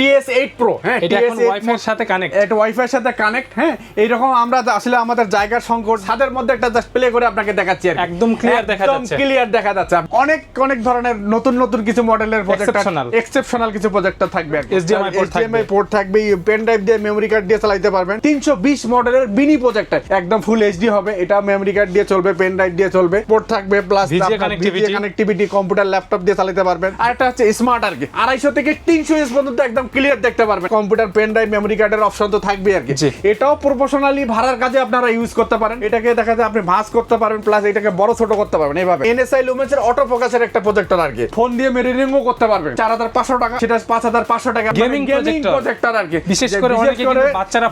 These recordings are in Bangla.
টিএস এইট প্রো হ্যাঁ এটা এখন ওয়াইফাই এর সাথে কানেক্ট এটা ওয়াইফাই এর সাথে কানেক্ট হ্যাঁ এইরকম আমরা আসলে আমাদের জায়গার সংকট ছাদের মধ্যে একটা জাস্ট প্লে করে আপনাকে দেখাচ্ছি আর একদম clear দেখা যাচ্ছে। ক্লিয়ার দেখা যাচ্ছে। অনেক অনেক ধরনের নতুন নতুন কিছু মডেলের প্রজেক্টর এক্সেপশনাল কিছু প্রজেক্টর থাকবে আর HDMI port থাকবে। HDMI পোর্ট থাকবে। পেন ড্রাইভ দিয়ে মেমরি কার্ড দিয়ে চালাতে পারবেন। তিনশো বিশ মডেলের মিনি প্রজেক্টর একদম ফুল এইচডি হবে এটা মেমরি কার্ড দিয়ে চলবে পেন ড্রাইভ দিয়ে চলবে। পোর্ট থাকবে প্লাস কানেক্টিভিটি কম্পিউটার ল্যাপটপ দিয়ে চালাতে পারবেন। আর একটা হচ্ছে স্মার্ট আর কি। আড়াইশো থেকে তিনশো এস পর্যন্ত একদম ক্লিয়ার দেখতে পারবেন। কম্পিউটার পেন ড্রাইভ মেমরি কার্ডের অপশন তো থাকবে আর কি। এটাও প্রফেশনালি ভাড়ার কাজে আপনারা ইউজ করতে পারেন। এটাকে দেখা যায় আপনি ভাঁজ করতে পারবেন প্লাস এটাকে বড় ছোট করতে পারবেন এইভাবে এনএসআই লুমেন্স এর অটো ফোকাসের একটা প্রজেক্টর আর কি। ফোন দিয়ে মেরিরিংও করতে পারবেন। চার হাজার পাঁচশো টাকা সেটা পাঁচ হাজার পাঁচশো টাকা। Gaming projector। প্রজেক্টর আর কি। বিশেষ করে অনেকে বাচ্চারা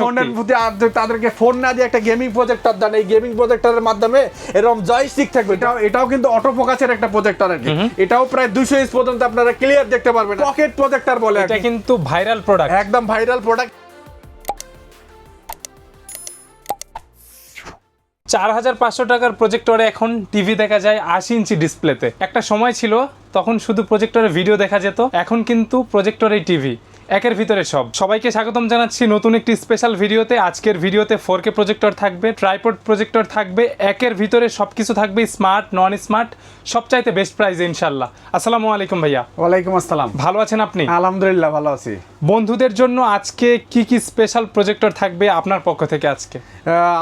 ফোনের প্রতি তাদেরকে ফোন না দিয়ে একটা গেমিং প্রজেক্টর দেন। এই গেমিং প্রজেক্টরের মাধ্যমে এরকম জয়স্টিক থাকবে। এটাও এটাও কিন্তু অটো ফোকাসের একটা প্রজেক্টর আর কি। এটাও প্রায় দুশো ইঞ্চ পর্যন্ত আপনারা ক্লিয়ার দেখতে পারবেন। পকেট প্রজেক্টর বলে। আর এটা কিন্তু ভাইরাল প্রোডাক্ট একদম ভাইরাল প্রোডাক্ট চার হাজার পাঁচশো টাকার প্রজেক্টরে এখন টিভি দেখা যায় আশি ইঞ্চি ডিসপ্লেতে একটা সময় ছিল তখন শুধু প্রজেক্টরে ভিডিও দেখা যেত এখন কিন্তু প্রজেক্টরে টিভি একের ভিতরে সব। সবাইকে স্বাগতম জানাচ্ছি নতুন একটি স্পেশাল ভিডিওতে। আজকের ভিডিওতে ফোর কে প্রজেক্টর থাকবে ট্রাইপড প্রজেক্টর থাকবে একের ভিতরে সব কিছু থাকবে স্মার্ট নন স্মার্ট সবচাইতে বেস্ট প্রাইস ইনশাল্লাহ আসসালামু আলাইকুম ভাইয়া। ওয়ালাইকুম আসসালাম। ভালো আছেন আপনি? আলহামদুলিল্লাহ ভালো আছি। বন্ধুদের জন্য আজকে কি কি স্পেশাল প্রজেক্টর থাকবে আপনার পক্ষ থেকে আজকে?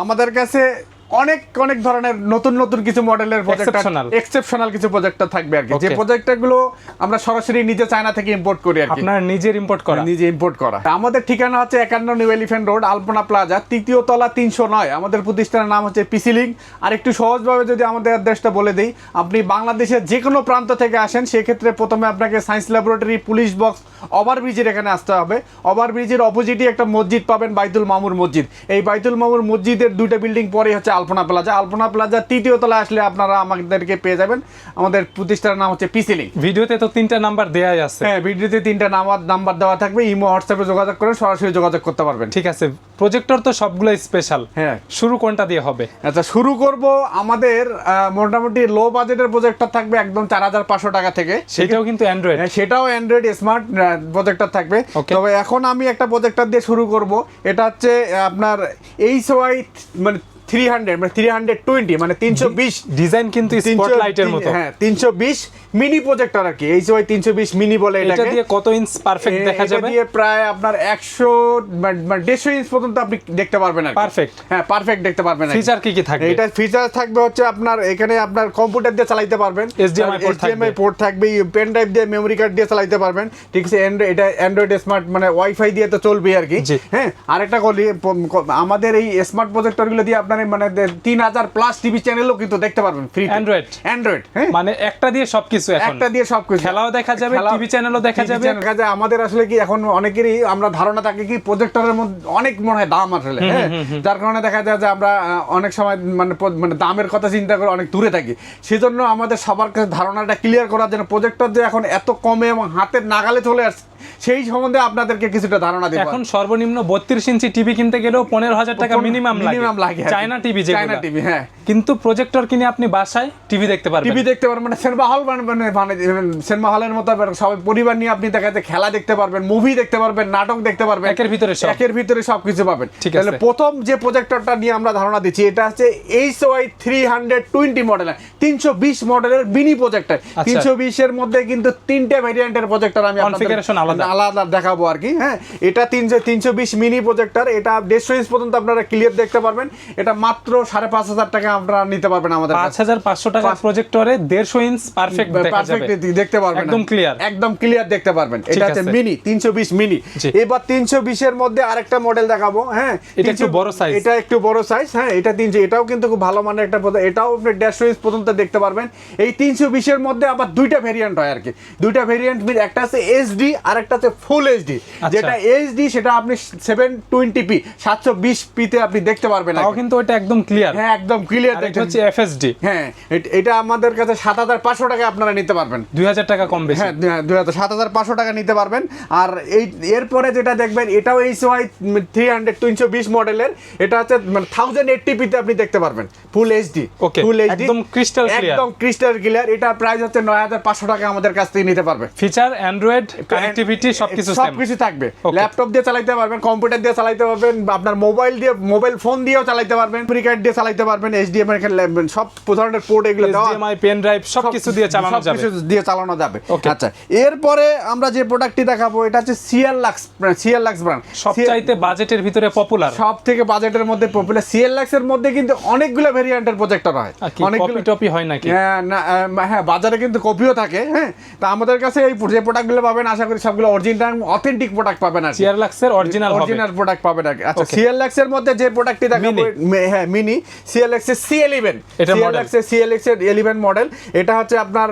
আমাদের কাছে অনেক অনেক ধরনের নতুন নতুন কিছু মডেলের Exceptional. এক্সেপশনাল কিছু প্রজেক্টর থাকবে আর কি। যে Okay. প্রজেক্টরগুলো আমরা সরাসরি নিজে চায়না থেকে ইম্পোর্ট করি আর কি। আপনার নিজের ইম্পোর্ট করা। নিজে ইম্পোর্ট করা। আমাদের ঠিকানা হচ্ছে একান্ন new elephant road Alpana plaza তৃতীয় তলা তিনশো নয়। আমাদের প্রতিষ্ঠানের নাম হচ্ছে পিসিলিং আর একটু সহজভাবে যদি আমাদের অ্যাড্রেসটা বলে দিই আপনি বাংলাদেশের যে কোনো প্রান্ত থেকে আসেন সেক্ষেত্রে প্রথমে আপনাকে সায়েন্স ল্যাবরেটরি পুলিশ বক্স ওভারব্রিজের এখানে আসতে হবে। ওভারব্রিজের অপোজিটই একটা মসজিদ পাবেন বাইতুল মামুর মসজিদ। এই বাইতুল মামুর মসজিদের দুইটা বিল্ডিং পরে হচ্ছে আলপনা প্লাজা। আলপনা প্লাজা তৃতীয় তলায় আসলে আপনারা আমাদেরকে পেয়ে যাবেন। আমাদের প্রতিষ্ঠানের নাম হচ্ছে পিসিলিং ভিডিওতে তো তিনটা নাম্বার দেয়াই আছে। হ্যাঁ ভিডিওতে তিনটা নাম্বার নাম্বার দেওয়া থাকবে। ইমো হোয়াটসঅ্যাপে যোগাযোগ করে সরাসরি যোগাযোগ করতে পারবেন। ঠিক আছে প্রজেক্টর তো সবগুলো স্পেশাল হ্যাঁ। শুরু কোনটা দিয়ে হবে? আচ্ছা শুরু করব আমাদের মোটামুটি লো বাজেটের প্রজেক্টর থাকবে একদম চার হাজার পাঁচশো টাকা থেকে। সেটাও কিন্তু অ্যান্ড্রয়েড হ্যাঁ, সেটাও অ্যান্ড্রয়েড স্মার্ট প্রজেক্টর থাকবে. তবে এখন আমি একটা প্রজেক্টর দিয়ে শুরু করব। এটা হচ্ছে আপনার এইচ ওয়াই মানে থ্রি হান্ড্রেড মানে থ্রি হান্ড্রেড টোয়েন্টি মানে তিনশো বিশ ডিজাইন কিন্তু স্পটলাইটের মতো হ্যাঁ তিনশো বিশ মিনি প্রজেক্টর আর কি ওয়াই তিনশো বিশ মিনি বলে এটা দিয়ে কত ইঞ্চ পারফেক্ট দেখা যাবে দিয়ে প্রায় আপনার একশো মানে দেড়শো ইঞ্চ পর্যন্ত আপনি দেখতে পারবেন আর। Perfect. হ্যাঁ পারফেক্ট দেখতে পারবেন ফিচার কি কি থাকবে এটা ফিচার থাকবে হচ্ছে আপনার এখানে আপনার কম্পিউটার দিয়ে চালাতে পারবেন। পোর্ট থাকবে পেন ড্রাইভ দিয়ে মেমরি কার্ড দিয়ে চালাতে পারবেন ঠিক আছে এটা অ্যান্ড্রয়েড স্মার্ট মানে ওয়াইফাই দিয়ে তো চলবে আর কি। হ্যাঁ আরেকটা কলি আমাদের এই স্মার্ট প্রজেক্টরগুলো দিয়ে আপনার মানে তিন হাজার প্লাস টিভি চ্যানেলও কিন্তু দেখতে পারবেন ফ্রি? অ্যান্ড্রয়েড হ্যাঁ? মানে একটা দিয়ে সবকিছু একটা দিয়ে সবকিছু। খেলাও দেখা যাবে টিভি চ্যানেলও দেখা যাবে। দেখা যায় আমাদের আসলে কি এখন অনেকেরই আমরা ধারণা থাকে কি প্রজেক্টরের মধ্যে অনেক মনে হয় দাম আসলে হ্যাঁ? যার কারণে দেখা যায় যে আমরা অনেক সময় মানে মানে দামের কথা চিন্তা করে অনেক দূরে থাকি। সেজন্য আমাদের সবার কাছে ধারণাটা ক্লিয়ার করার জন্য প্রজেক্টর যে এখন এত কমে এবং হাতের নাগালে চলে আসছে সেই সম্বন্ধে আপনাদেরকে কিছুটা ধারণা দেবো। এখন সর্বনিম্ন বত্রিশ ইঞ্চি টিভি কিনতে গেলেও পনেরো হাজার টাকা মিনিমাম মিনিমাম লাগে। চায়না টিভি চায়না টিভি হ্যাঁ। কিন্তু প্রজেক্টর কিনে আপনি বাসায় টিভি দেখতে পারবেন। টিভি দেখতে পারবেন মানে সিনেমা হল মানে সিনেমা হলের মতো সবাই পরিবার নিয়ে আপনি দেখা যাচ্ছে খেলা দেখতে পারবেন মুভি দেখতে পারবেন নাটক দেখতে পারবেন। একের ভিতরে সব। একের ভিতরে সবকিছু পাবেন। ঠিক আছে। প্রথম যে প্রজেক্টরটা নিয়ে আমরা ধারণা দিচ্ছি এটা হচ্ছে H Y three hundred twenty model তিনশো বিশ মডেলের মিনি প্রজেক্টর তিনশো বিশের মধ্যে কিন্তু তিনটে ভেরিয়েন্টের প্রজেক্টর আমি। আলাদা। দেখাবো আর কি হ্যাঁ। এটা তিনশো তিনশো বিশ মিনি প্রজেক্টর এটা দেড়শো ইঞ্চ পর্যন্ত আপনারা ক্লিয়ার দেখতে পারবেন। এটা মাত্র সাড়ে পাঁচ হাজার টাকা আপনারা নিতে পারবেন আমাদের পাঁচ হাজার পাঁচশো টাকা প্রজেক্টরে দেড়শো ইঞ্চ পারফেক্ট পারফেক্ট দেখতে পারবেন। একদম clear। একদম ক্লিয়ার দেখতে পারবেন। এটা হচ্ছে। মিনি 320 মিনি এবার 320 এর মধ্যে আরেকটা মডেল দেখাবো হ্যাঁ? এটা একটু বড় size। এটা একটু বড় সাইজ হ্যাঁ? এটা 300 এটাও কিন্তু খুব ভালো মানের একটা এটাও আপনি 150 ইঞ্চ পর্যন্ত দেখতে পারবেন। এই 320 এর মধ্যে আবার দুইটা ভেরিয়েন্ট হয় আর কি দুইটা ভেরিয়েন্ট একটা আছে এইচডি আর একটা আছে ফুল এইচডি আচ্ছা। যেটা এইচডি সেটা আপনি 720p 720p তে আপনি দেখতে পারবেন কিন্তু ওইটা একদম ক্লিয়ার হ্যাঁ একদম ক্লিয়ার ক্লিয়ার এটা হচ্ছে এফএসডি হ্যাঁ এটা আমাদের কাছে সাত হাজার পাঁচশো টাকা আপনারা নিতে পারবেন। দুই হাজার টাকা কম বেশি। হ্যাঁ দুই হাজার সাত হাজার পাঁচশো টাকা নিতে পারবেন। আর এই এরপরে যেটা দেখবেন এটাও এইচ ওয়াই থ্রি হান্ড্রেড তিনশো বিশ মডেলের এটা হচ্ছে মানে থাউজেন্ড এইটটিপিতে আপনি দেখতে পারবেন। Full HD Okay, full HD একদম crystal clear। একদম ক্রিস্টাল ক্লিয়ার এটা প্রাইস হচ্ছে নয় হাজার পাঁচশো টাকা আমাদের কাছ থেকে নিতে পারবে ফিচার অ্যান্ড্রয়েড কানেক্টিভিটি সবকিছু সবকিছু থাকবে। ল্যাপটপ দিয়ে চালাতে পারবেন কম্পিউটার দিয়ে চালাতে পারবেন আপনার মোবাইল দিয়ে মোবাইল ফোন দিয়েও চালাতে পারবেন। মেমরি কার্ড দিয়ে চালাতে পারবেন এইচডিএমআই সব ধরনের পোর্ট এগুলো দেওয়া HDMI পেন ড্রাইভ সবকিছু দিয়ে চালানো যাবে। সবকিছু দিয়ে চালানো যাবে। আচ্ছা এরপরে আমরা যে প্রোডাক্টটি দেখাবো এটা হচ্ছে CL lux CL lux brand সবচাইতে বাজেটের ভিতরে পপুলার সব থেকে বাজেটের মধ্যে পপুলার সিএল লাক্স এর মধ্যে কিন্তু অনেকগুলো ভেরিয়েন্টের প্রজেক্টর হয়। কি কপি টপি হয় নাকি? হ্যাঁ না হ্যাঁ বাজারে কিন্তু কপিও থাকে হ্যাঁ। তা আমাদের কাছে এই যে প্রোডাক্টগুলো পাবেন আশা করি সবগুলো অরিজিনাল অথেন্টিক প্রোডাক্ট পাবেন আর কি। চেয়ার লাক্সের অরিজিনাল অরিজিনাল প্রোডাক্ট পাবেন আচ্ছা Okay. সিএলএক্স এর মধ্যে যে প্রোডাক্টটি দেখাবো হ্যাঁ মিনি সিএলএক্স এর সি model। সিএলএক্স এর সিএলএক্স এর ইলেভেন মডেল এটা হচ্ছে আপনার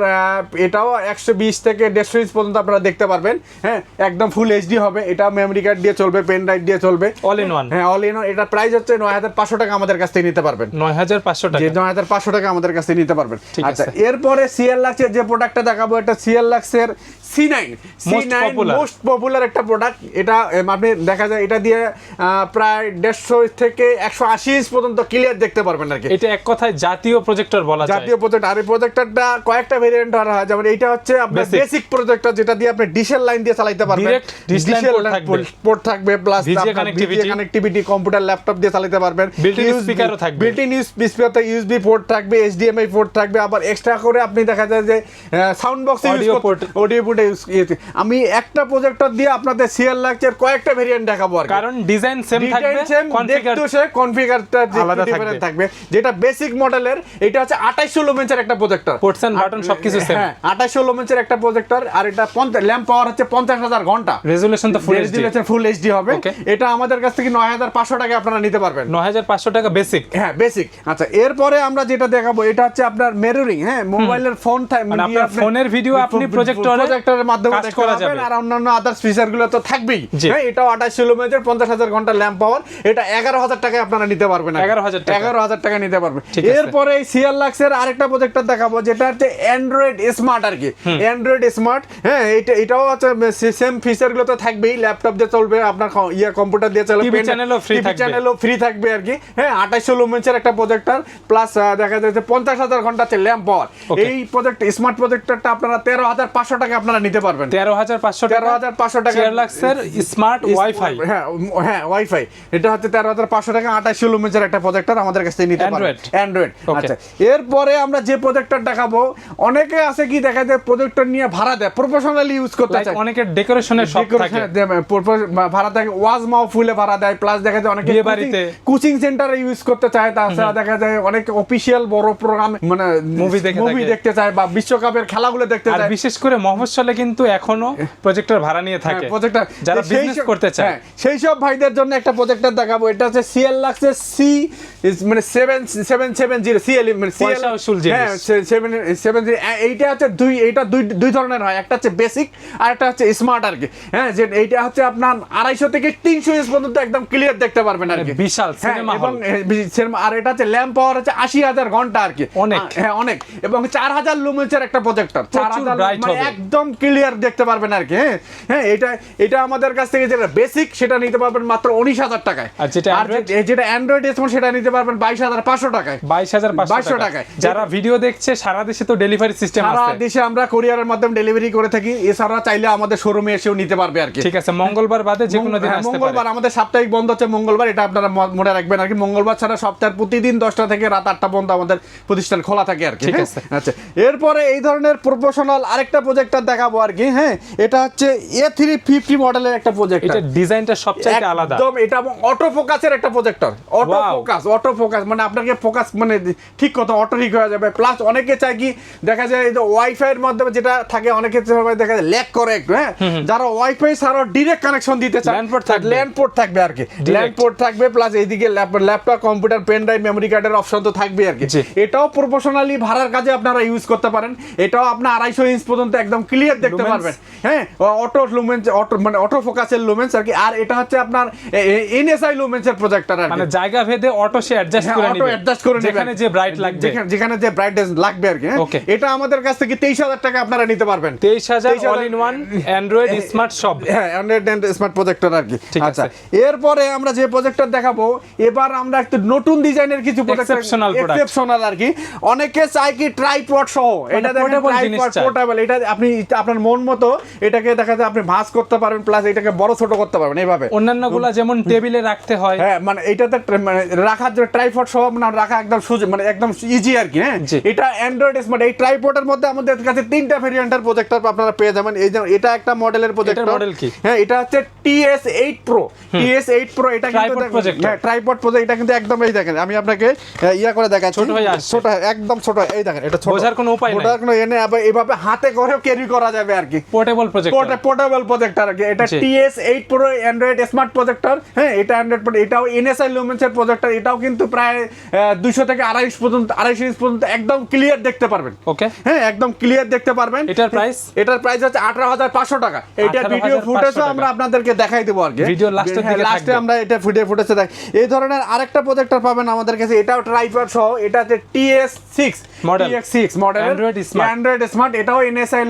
এটাও একশো বিশ থেকে দেড়শো ইঞ্চ পর্যন্ত আপনারা দেখতে পারবেন। হ্যাঁ একদম ফুল এইচডি হবে। এটা মেমরি কার্ড দিয়ে চলবে পেন ড্রাইভ দিয়ে চলবে। অল ইন ওয়ান হ্যাঁ অল ইন ওয়ান এটা প্রাইস হচ্ছে নয় হাজার পাঁচশো টাকা আমাদের কাছ থেকে নিতে পারবেন। নয় হাজার পাঁচশো টাকা। নয় হাজার পাঁচশো টাকা আমাদের কাছে নিতে পারবেন। আচ্ছা এরপরে সিএল লাক্সের যে প্রোডাক্টটা দেখাবো এটা CL লাক্সের C nine C nine most popular একটা প্রোডাক্ট এটা আপনি দেখা যায় এটা দিয়ে প্রায় দেড়শো থেকে একশো আশি ইঞ্চ পর্যন্ত ক্লিয়ার দেখতে পারবেন আর কি এটা এক কথায় জাতীয় প্রজেক্টর বলা যায় জাতীয় প্রজেক্ট আর এই প্রজেক্টরটা কয়েকটা ভেরিয়েন্ট হয় যেমন এইটা হচ্ছে আপনার বেসিক প্রজেক্টর যেটা দিয়ে আপনি ডিশের লাইন দিয়ে চালাতে পারবেন থাকবে। পোর্ট থাকবে plus connectivity। Connectivity computer laptop দিয়ে চালাতে পারবেন Built-in speaker-ও থাকবে। বিল্ট ইন স্পিকারতে ইউএসবি পোর্ট থাকবে এইচডিএমআই পোর্ট থাকবে আবার এক্সট্রা করে আপনি দেখা যায় যে sound box Audio port। Audio পোর্টে আমি একটা প্রজেক্টর দিয়ে আপনাদের সিএল লাক্সের কয়েকটা ভেরিয়েন্ট দেখাবো আর। কারণ ডিজাইন সেম থাকবে কনফিগার দেখতেও সে কনফিগারটা আলাদা থাকবে। যেটা বেসিক মডেলের এটা হচ্ছে 2800 লুমেন্সের একটা প্রজেক্টর button সবকিছু same। হ্যাঁ 2800 লুমেন্সের একটা প্রজেক্টর আর এটা ল্যাম্প পাওয়ার হচ্ছে 50000 ঘণ্টা। তো ফুল এইচডি ফুল এইচডি হবে। এটা আমাদের কাছ থেকে 9500 টাকা আপনারা নিতে পারবেন। নয় হাজার পাঁচশো টাকা বেসিক হ্যাঁ বেসিক আচ্ছা এরপরে আমরা যেটা দেখাবো এটা হচ্ছে আপনার মেরুরিং হ্যাঁ মোবাইলের ফোন মানে আপনার ফোনের ভিডিও আপনি projector-এ প্রজেক্টরের মাধ্যমে দেখতে পারবেন আর অন্যান্য আদার্স ফিচারগুলো তো থাকবেই। হ্যাঁ এটাও আঠাশ কিলোমিটার পঞ্চাশ হাজার ঘণ্টা ল্যাম্প পাওয়ার এটা এগারো হাজার টাকায় আপনারা নিতে পারবেন। 11,000 টাকা। এগারো হাজার টাকা। নিতে পারবেন ঠিক আছে। এরপরে এই সিয়ার লাক্সের আরেকটা প্রজেক্টর দেখাবো যেটা হচ্ছে অ্যান্ড্রয়েড স্মার্ট আর কি অ্যান্ড্রয়েড স্মার্ট হ্যাঁ এটা এটাও হচ্ছে সেম ফিচারগুলো তো থাকবেই ল্যাপটপ দিয়ে চলবে আপনার ইয়ে কম্পিউটার দিয়ে চলবে channel-ও থাকবে। চ্যানেলও ফ্রি থাকবে আর কি হ্যাঁ আঠাইশো লুমেন্সের একটা প্রজেক্টর প্লাস দেখা যাচ্ছে পঞ্চাশ হাজার ঘণ্টা আছে ল্যাম্প পাওয়ার এই প্রজেক্ট স্মার্ট প্রজেক্টরটা আপনারা তেরো হাজার পাঁচশো টাকা আপনারা নিতে পারবেন। তেরো হাজার পাঁচশো তেরো হাজার পাঁচশো টাকা। লাক্সের স্মার্ট ওয়াইফাই হ্যাঁ হ্যাঁ ওয়াইফাই এটা হচ্ছে তেরো হাজার পাঁচশো টাকা আঠাশশো লুমেন্সের একটা প্রজেক্টর আমাদের কাছ নিতে পারবেন অ্যান্ড্রয়েড আচ্ছা এরপরে আমরা যে প্রজেক্টর দেখাবো অনেকে আছে কি দেখা যায় প্রজেক্টর নিয়ে ভাড়া দেয় প্রফেশনালি ইউজ করতে চায়। অনেকের ডেকোরেশনের সব থাকে। ভাড়া থাকে ওয়াজ মাহফুলে ভাড়া দেয় প্লাস দেখা যায় অনেকে বাড়িতে। কোচিং সেন্টারে ইউজ করতে চায় তাছাড়া দেখা যায় অনেক অফিসিয়াল বড় প্রোগ্রাম মানে Movie দেখে মুভি দেখতে চায় বা বিশ্বকাপের খেলাগুলো দেখতে চায়। বিশেষ করে মফস্বলে কিন্তু এখনও প্রজেক্টর ভাড়া নিয়ে থাকে। প্রজেক্টর যারা বিজনেস করতে চায়। হ্যাঁ, সেই সব ভাইদের জন্য একটা প্রজেক্টর দেখাবো। এটা হচ্ছে সিএল লাক্সের সি see মানে seven seven seven zero CL মানে পয়সা হ্যাঁ সেভেন সেভেন জিরো এইটা হচ্ছে দুই এইটা দুই দুই ধরনের হয়। একটা হচ্ছে বেসিক আর একটা হচ্ছে স্মার্ট আর কি। হ্যাঁ যে এইটা হচ্ছে আপনার আড়াইশো থেকে তিনশো ইঞ্চ পর্যন্ত একদম ক্লিয়ার দেখতে পারবেন আর কি। মানে বিশাল হ্যাঁ, এবং আর এটা হচ্ছে ল্যাম্প পাওয়ার হচ্ছে আশি হাজার ঘণ্টা আর কি। অনেক। হ্যাঁ অনেক। এবং চার হাজার লুমেন্সের একটা প্রজেক্টর চার হাজার মানে একদম ক্লিয়ার দেখতে পারবেন আর কি হ্যাঁ। হ্যাঁ এটা এটা আমাদের কাছ থেকে যেটা বেসিক সেটা নিতে পারবেন মাত্র উনিশ হাজার টাকায়। আর যেটা আর যেটা অ্যান্ড্রয়েড স্মার্ট সেটা নিতে পারবেন বাইশ হাজার পাঁচশো টাকায়। বাইশ হাজার পাঁচশো টাকায়। যারা ভিডিও দেখছে সারা দেশে তো ডেলিভারি সিস্টেম সারা দেশে আমরা কোরিয়ারের মাধ্যমে ডেলিভারি করে থাকি। এছাড়া চাইলে আমাদের শোরুমে এসেও নিতে পারবে আর কি। ঠিক আছে মঙ্গলবার বাদে যে কোনো দিন হ্যাঁ, মঙ্গলবার আমাদের সাপ্তাহিক বন্ধ হচ্ছে মঙ্গলবার এটা আপনারা মনে রাখবেন আর কি। মঙ্গলবার ছাড়া সপ্তাহের প্রতিদিন দশটা থেকে রাত আটটা পর্যন্ত আমাদের প্রতিষ্ঠান খোলা থাকে আর কি। ঠিক হ্যাঁ? আছে। আচ্ছা এরপরে এই ধরনের প্রফেশনাল আরেকটা প্রজেক্টর দেখাবো আর কি হ্যাঁ? এটা হচ্ছে এ থ্রি ফিফটি মডেলের একটা প্রজেক্ট এটা ডিজাইনটা সবচাইতে আলাদা। একদম এটা অটো ফোকাসের একটা projector auto focus auto focus মানে আপনাকে ফোকাস মানে ঠিক কথা অটো ঠিক হয়ে যাবে। প্লাস অনেকে চায় কি দেখা যায় এই যে ওয়াইফাই এর মাধ্যমে যেটা থাকে অনেকে সময় দেখা যায় ল্যাক করে একটু হ্যাঁ? যারা ওয়াইফাই ছাড়াও ডিরেক্ট কানেকশন দিতে চায় port থাকবে। ল্যান্ড পোর্ট থাকবে আর কি। ল্যান্ড পোর্ট থাকবে প্লাস এইদিকে laptop computer pen drive memory কার্ডের অপশন তো থাকবে আর কি। এটাও প্রফেশনালি ভাড়ার কাজে আপনারা ইউজ করতে পারেন। এটাও আপনার আড়াইশো ইঞ্চ পর্যন্ত একদম ক্লিয়ার দেখতে পারবেন। হ্যাঁ অটো লুমেন্স অটো মানে অটো ফোকাসের লুমেন্স আর কি। আর এটা হচ্ছে আপনার এনএসআই লুমেন্সের প্রজেক্টর মানে জায়গা ভেদে অটো সে অ্যাডজাস্ট করে নিবে অ্যাডজাস্ট করে যেখানে যে ব্রাইট লাগবে। যেখানে যেখানে যে ব্রাইটনেস লাগবে আর কি হ্যাঁ? এটা আমাদের কাছ থেকে তেইশ হাজার টাকা আপনারা নিতে পারবেন। 23,000 all in one android smart সব হ্যাঁ অ্যান্ড্রয়েড অ্যান্ড স্মার্ট প্রজেক্টর আর কি। আচ্ছা এরপরে আমরা যে প্রজেক্টর দেখাবো এবার আমরা একটু নতুন ডিজাইনের কিছু Exceptional product. এক্সেপশনাল আর কি। অনেকে চায় কি ট্রাইপড সহ। এটা দেখেন মানে portable জিনিস ট্রাইপড পোর্টেবল এটা আপনি আপনার মন মতো এটাকে দেখা যায় আপনি ভাঁজ করতে পারবেন প্লাস এটাকে বড় ছোট করতে পারবেন এইভাবে। অন্যান্যগুলা যেমন টেবিলে রাখতে হয়। হ্যাঁ মানে এটাতে মানে রাখার জন্য ট্রাইপড সহ মানে রাখা একদম সুযোগ মানে একদম ইজি আর কি হ্যাঁ? এটা অ্যান্ড্রয়েড স্মার্ট এই ট্রাইপডের মধ্যে আমাদের কাছে তিনটা ভেরিয়েন্টের প্রজেক্টর আপনারা পেয়ে যাবেন। এই যে এটা একটা মডেলের প্রজেক্টর model কি? হ্যাঁ এটা হচ্ছে TS eight pro TS eight pro এটা কিন্তু projector। হ্যাঁ ট্রাইপড প্রজেক্ট এটা কিন্তু একদম এই দেখেন আমি আপনাকে ইয়া করে দেখাচ্ছি। ছোট হয়ে। ছোট একদম ছোট এই দেখেন এটা ছোট। বোঝার কোনো উপায় নাই। বোঝার কোনো এনে আবার এভাবে হাতে করেও ক্যারি করা যাবে আর কি। পোর্টেবল প্রজেক্ট পোর্টেবল প্রজেক্টর আর কি। এটা TS eight pro android smart projector হ্যাঁ এটা অ্যান্ড্রয়েড এটাও এনএসআই লুমেন্সের প্রজেক্টর এটাও কিন্তু প্রায় দুশো থেকে আড়াইশ পর্যন্ত আড়াইশো ইঞ্চ পর্যন্ত একদম ক্লিয়ার দেখতে পারবেন। ওকে হ্যাঁ একদম ক্লিয়ার দেখতে পারবেন। এটার price? এটার প্রাইস হচ্ছে আঠারো হাজার পাঁচশো টাকা। এটা ভিডিও ফুটেজও আমরা আপনাদেরকে দেখাই দেবো আর কি দিকে লাস্টে আমরা এটা ভিডিও ফুটেজে দেখ এই ধরনের আরেকটা প্রজেক্টর পাবেন আমাদের কাছে। এটাও ট্রাইপড সহ। এটা হচ্ছে TS six model Android Smart। Android smart এটাও এনএসআই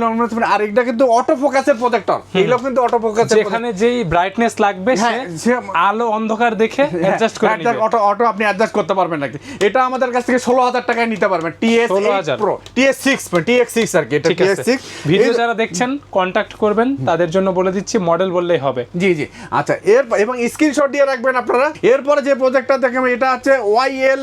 আর এটা কিন্তু অটো ফোকাসের প্রজেক্টর এগুলো কিন্তু অটো ফোকাসের যেখানে যেই ব্রাইটনেস লাগবে সে সে- আলো অন্ধকার দেখে অ্যাডজাস্ট করে অটো অটো আপনি অ্যাডজাস্ট করতে পারবেন নাকি? এটা আমাদের কাছ থেকে ষোলো হাজার টাকায় নিতে পারবেন। TS 16,000 pro TS six TX six আর কি এটা টিএস সিক্স ভিডিও যারা দেখছেন কন্টাক্ট করবেন তাদের জন্য বলে দিচ্ছি মডেল বললেই হবে। জি জি। আচ্ছা এর এবং স্ক্রিনশট দিয়ে রাখবেন আপনারা। এরপরে যে প্রজেক্টটা দেখেন এটা হচ্ছে ওয়াইএল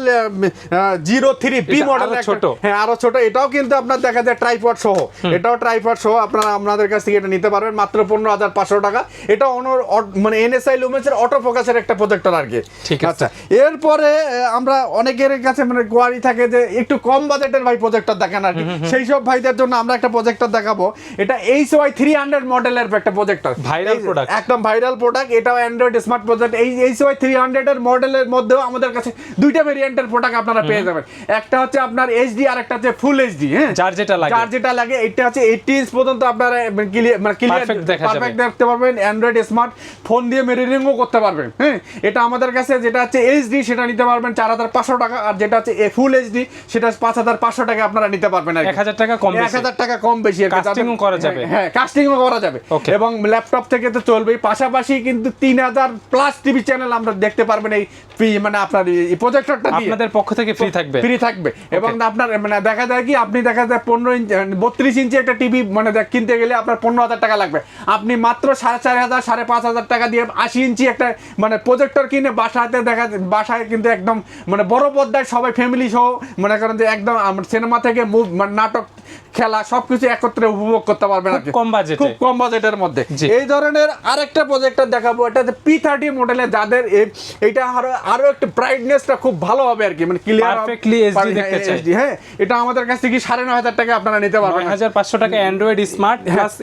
জিরো থ্রি এটা মডেল ছোট। হ্যাঁ আরও ছোট। এটাও কিন্তু আপনার দেখা যায় ট্রাইপড সহ। এটাও ট্রাইপড সহ আপনারা আপনাদের কাছ থেকে এটা নিতে পারবেন। মাত্র পনেরো হাজার পাঁচশো টাকা। এটা অনর মানে এনএসআই লুমেন্সের অটো ফোকাসের একটা প্রজেক্টর আর কি। ঠিক আছে। আচ্ছা এরপরে আমরা অনেকের কাছে মানে কোয়ারি থাকে যে একটু কম বাজেটের ভাই প্রজেক্টর দেখেন আর সেই সব ভাইদের জন্য আমরা একটা প্রজেক্টর দেখাবো। এটা এইচ ওয়াই থ্রি হান্ড্রেড মডেলের একটা প্রজেক্টর ভাইরাল product। একদম ভাইরাল প্রোডাক্ট এটাও অ্যান্ড্রয়েড স্মার্ট প্রজেক্ট এই এইচ ওয়াই থ্রি হান্ড্রেডের মডেলের মধ্যেও আমাদের কাছে দুইটা ভেরিয়েন্টের প্রোডাক্ট আপনারা পেয়ে যাবেন। একটা হচ্ছে আপনার এইচডি আর একটা হচ্ছে ফুল এইচডি হ্যাঁ? যার যেটা লাগে। যার যেটা লাগে। এটা হচ্ছে এইটি ইঞ্চ পর্যন্ত আপনারা ক্লিয়ার মানে ক্লিয়ার যাবে। পারফেক্ট দেখতে পারবেন। অ্যান্ড্রয়েড স্মার্ট ফোন দিয়ে মিররিংও করতে পারবেন হ্যাঁ? এটা আমাদের কাছে যেটা হচ্ছে এইচডি সেটা নিতে পারবেন চার হাজার পাঁচশো টাকা আর যেটা হচ্ছে ফুল এইচডি সেটা পাঁচ হাজার পাঁচশো টাকা আপনারা নিতে পারবেন এক হাজার টাকা কম এক হাজার টাকা কম বেশি আর কি। Casting ও করা যাবে। হ্যাঁ কাস্টিংও করা যাবে। এবং ল্যাপটপ থেকে তো চলবেই পাশাপাশি কিন্তু তিন হাজার প্লাস টিভি চ্যানেল আমরা দেখতে পারবেন এই ফি- মানে আপনার এই প্রজেক্টরটা আপনাদের পক্ষ থেকে ফ্রি থাকবে। ফ্রি থাকবে। এবং আপনার মানে দেখা যায় কি আপনি দেখা যায় পনেরো ইঞ্চি বত্রিশ ইঞ্চি একটা টিভি মানে কিনতে গেলে আপনার পনেরো হাজার টাকা লাগবে। আপনি মাত্র সাড়ে চার হাজার সাড়ে পাঁচ হাজার টাকা দিয়ে আশি ইঞ্চি একটা মানে প্রজেক্টর কিনে বাসাতে দেখা যায়- বাসায় কিন্তু একদম মানে বড় পর্দায় সবাই ফ্যামিলি সহ মনে করেন যে একদম সিনেমা থেকে মুভ- মানে নাটক খেলা সবকিছু একত্রে উপভোগ করতে পারবেন কি। খুব কম বাজেট খুব কম বাজেটের মধ্যে। এই ধরনের আরেকটা প্রজেক্টর দেখাবো এটা পি থার্টি মডেলের যাদের এ- এটা আরও আরও একটু ব্রাইটনেসটা খুব ভালো হবে আর কি মানে ক্লিয়ার Perfectly HD দেখতে চাই। হ্যাঁ এটা আমাদের কাছ থেকে সাড়ে নয় হাজার টাকা আপনারা নিতে পারবেন হাজার পাঁচশো টাকা অ্যান্ড্রয়েড স্মার্ট প্লাস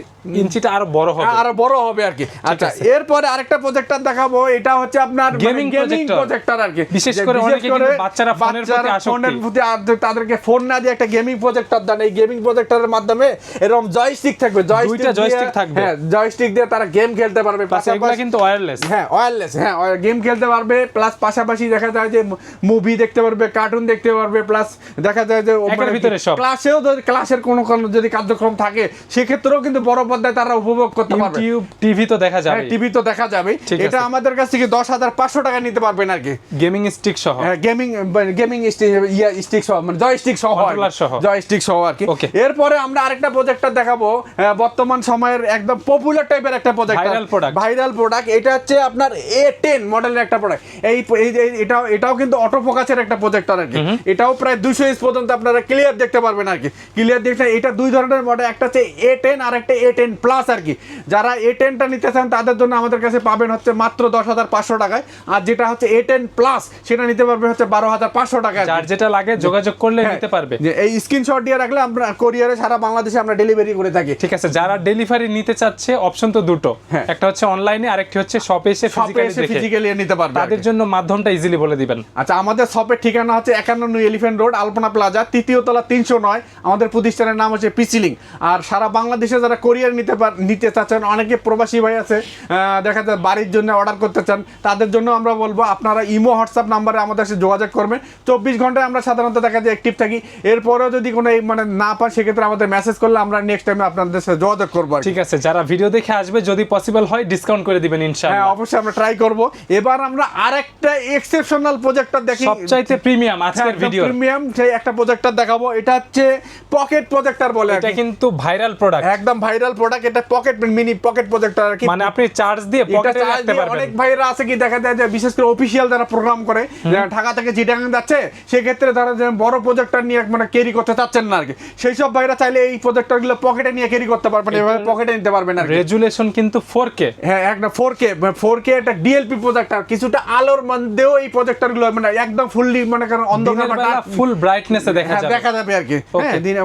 ইঞ্চিটা আরও বড় হবে আরও বড় হবে আর কি আচ্ছা এরপরে আরেকটা প্রজেক্টর দেখাবো এটা হচ্ছে আপনার গেমিং projector। প্রজেক্টর আর কি বিশেষ করে অনেকে কিন্তু বাচ্চারা ফোনের প্রতি আসক্তি। তাদেরকে ফোন না দিয়ে একটা গেমিং প্রজেক্টর দেন এই গেমিং প্রজেক্টরের মাধ্যমে এরকম জয়স্টিক থাকবে জয়স্টিক joystick থাকবে। হ্যাঁ জয়স্টিক দিয়ে তারা গেম খেলতে পারবে। পাশাপাশি- কিন্তু ওয়্যারলেস হ্যাঁ ওয়্যারলেস হ্যাঁ গেম খেলতে পারবে প্লাস পাশাপাশি দেখা যায় যে মুভি দেখতে পারবে কার্টুন দেখতে পারবে প্লাস দেখা যায় যে একের ভিতরে সব। ক্লাসেও যদি ক্লাসের কোনো কোনো যদি কার্যক্রম থাকে সেক্ষেত্রেও কিন্তু বড় পর্দায় তারা উপভোগ করতে পারবে। ইউটিউব টিভি তো দেখা যাবে টিভি তো দেখা যাবে এটা আমাদের কাছ থেকে দশ হাজার পাঁচশো টাকা নিতে পারবেন আর কি। গেমিং স্টিক সহ। Gaming gaming stick yeah stick সহ মানে জয়স্টিক সহ Controller সহ। জয়স্টিক সহ আর কি. এরপরে আমরা আরেকটা প্রজেক্টটা দেখাবো। বর্তমান সময়ের একদম পপুলার টাইপের একটা project Viral product viral product এটা হচ্ছে আপনার এ টেন মডেলের একটা প্রোডাক্ট এই এটাও এটাও কিন্তু অটো ফোকাসের একটা প্রজেক্টর আর কি। এটাও প্রায় দুশো ইঞ্চ পর্যন্ত আপনারা ক্লিয়ার দেখতে পারবেন আর কি। ক্লিয়ার দেখতে এটা দুই ধরনের মডেল একটা হচ্ছে এ টেন আর একটা এ টেন প্লাস আর কি। যারা এ টেনটা নিতে চান তাদের জন্য আমাদের কাছে পাবেন হচ্ছে মাত্র দশ হাজার পাঁচশো টাকায়। আর যেটা হচ্ছে এ টেন প্লাস সেটা নিতে পারবেন হচ্ছে বারো হাজার পাঁচশো টাকায় আর যার যেটা লাগে যোগাযোগ করলে হ্যাঁ, নিতে পারবে। এই স্ক্রিনশট দিয়ে রাখলে আমরা কোরিয়ারে সারা বাংলাদেশে আমরা ডেলিভারি করে থাকি। ঠিক আছে যারা ডেলিভারি নিতে চাচ্ছে অপশন তো দুটো। হ্যাঁ। একটা হচ্ছে অনলাইনে আরেকটি হচ্ছে শপে এসে ফিজিক্যালি নিতে পারবে তাদের জন্য মাধ্যমটা ইজিলি বলে দিবেন। আচ্ছা আমাদের শপের ঠিকানা হচ্ছে একান্ন নয় এলিফেন্ট রোড আলপনা প্লাজা তৃতীয় তলা তিনশো নয়। আমাদের প্রতিষ্ঠানের নাম হচ্ছে পিসিলিং আর সারা বাংলাদেশে যারা কোরিয়ার নিতে পার নিতে চাচ্ছেন অনেকে প্রবাসী ভাই আছে দেখা যায় বাড়ির জন্য অর্ডার করতে চান তাদের জন্য আমরা বলব আপনারা ইমো হোয়াটসঅ্যাপ নাম্বারে আমাদের সাথে যোগাযোগ করবেন। চব্বিশ ঘন্টায় আমরা সাধারণত দেখা যায় অ্যাক্টিভ থাকি। এরপরেও যদি কোনো মানে না পান সেক্ষেত্রে আমাদের মেসেজ করলে আমরা নেক্সট টাইমে আপনাদের সাথে যোগাযোগ করব ঠিক আছে যারা ভিডিও দেখে আসবে যদি পসিবল হয় ডিসকাউন্ট করে দিবেন হ্যাঁ অবশ্যই আমরা ট্রাই করব। এবার আমরা আরেকটা এক্সেপশনাল প্রজেক্টর দেখি। সবচাইতে প্রিমিয়াম আজকের ভিডিও প্রিমিয়াম সেই একটা প্রজেক্টর দেখাবো এটা হচ্ছে পকেট প্রজেক্টর বলে এটা কিন্তু ভাইরাল প্রোডাক্ট একদম ভাইরাল প্রোডাক্ট এটা পকেট মিনি পকেট প্রজেক্টর আর কি। মানে আপনি চার্জ দিয়ে পকেটে রাখতে পারবেন। অনেক ভাইরা আছে কি দেখা যায় যে বিশেষ করে অফিসিয়াল যারা প্রোগ্রাম করে ঢাকা থেকে চিটাগাং যাচ্ছে সেক্ষেত্রে তারা যে বড় প্রজেক্টর নিয়ে মানে ক্যারি করতে চাচ্ছেন না আর কি। সেই সব ভাইরা চাইলে এই প্রজেক্টরগুলো পকেটে নিয়ে ক্যারি করতে পারবেন এভাবে পকেটে নিতে পারবেন আর রেজুলেশন কিন্তু 4K হ্যাঁ একটা ফোর কে ফোর কে একটা ডিএলপি প্রজেক্টর কিছুটা আলোর মধ্যেও এই প্রজেক্টরগুলো মানে একদম ফুললি মনে করেন অন্ধকার ফুল ব্রাইটনেসে দেখা হ্যাঁ, যাবে। দেখা যাবে আর কি। হ্যাঁ দিন-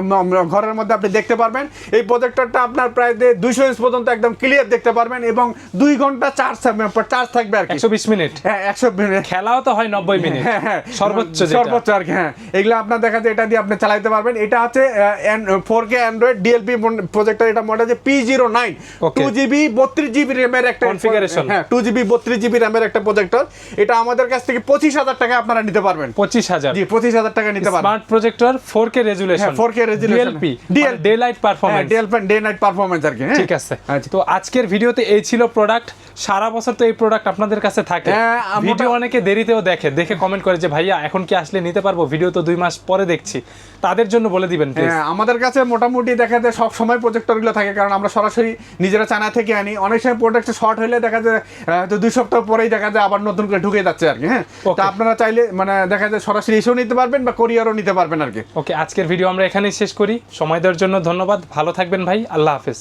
ঘরের মধ্যে আপনি দেখতে পারবেন এই প্রজেক্টরটা আপনার প্রায় দুইশো ইঞ্চ পর্যন্ত একদম ক্লিয়ার দেখতে পারবেন এবং দুই ঘণ্টা চার্জ থাকবে চার্জ থাকবে আর কি। 120 মিনিট হ্যাঁ একশো খেলাও তো হয় 90 মিনিট হ্যাঁ হ্যাঁ। সর্বোচ্চ সর্বোচ্চ আর কি হ্যাঁ। এগুলো আপনার দেখা যায় এটা দিয়ে আপনি চালাতে পারবেন। এটা হচ্ছে four K android DLP projector এটা মডেল আছে P zero nine two GB বত্রিশ জিবি র্যামের একটা Configuration. হ্যাঁ টু জিবি বত্রিশ জিবি র্যামের একটা প্রজেক্টর এটা আমাদের কাছ থেকে পঁচিশ হাজার টাকা আপনারা নিতে পারবেন। 25000 জি পঁচিশ হাজার টাকা নিতে পারবেন। স্মার্ট প্রজেক্টর 4K রেজুলেশন হ্যাঁ, 4K resolution। DLP DL day light performance day night performance আর কি হ্যাঁ। ঠিক আছে। আচ্ছা। তো আজকের ভিডিওতে এই ছিল প্রোডাক্ট সারা বছর তো এই প্রোডাক্ট আপনাদের কাছে থাকে। হ্যাঁ, ভিডিও অনেকে দেরিতেও দেখে। দেখে কমেন্ট করে যে ভাইয়া এখন কি আসলে নিতে পারব? ভিডিও তো দুই মাস পরে দেখছি। তাদের জন্য বলে দিবেন প্লিজ হ্যাঁ আমাদের কাছে মোটামুটি দেখা যায় সব সময় প্রজেক্টরগুলো থাকে কারণ আমরা সরাসরি নিজেরা চানা থেকে আনি। অনেক সময় প্রোডাক্ট শর্ট হলে দেখা যায় তো দুই সপ্তাহ পরেই দেখা যায় আবার নতুন করে ঢুকে যাচ্ছে আর কি হ্যাঁ? তো আপনারা চাইলে মানে দেখা যায় সরাসরি এসেও নিতে পারবেন বা কোরিয়ারও নিতে পারবেন আর কি। ওকে আজকের ভিডিও আমরা এখানেই শেষ করি। সময় দেওয়ার জন্য ধন্যবাদ। ভালো থাকবেন ভাই। আল্লাহ হাফেজ।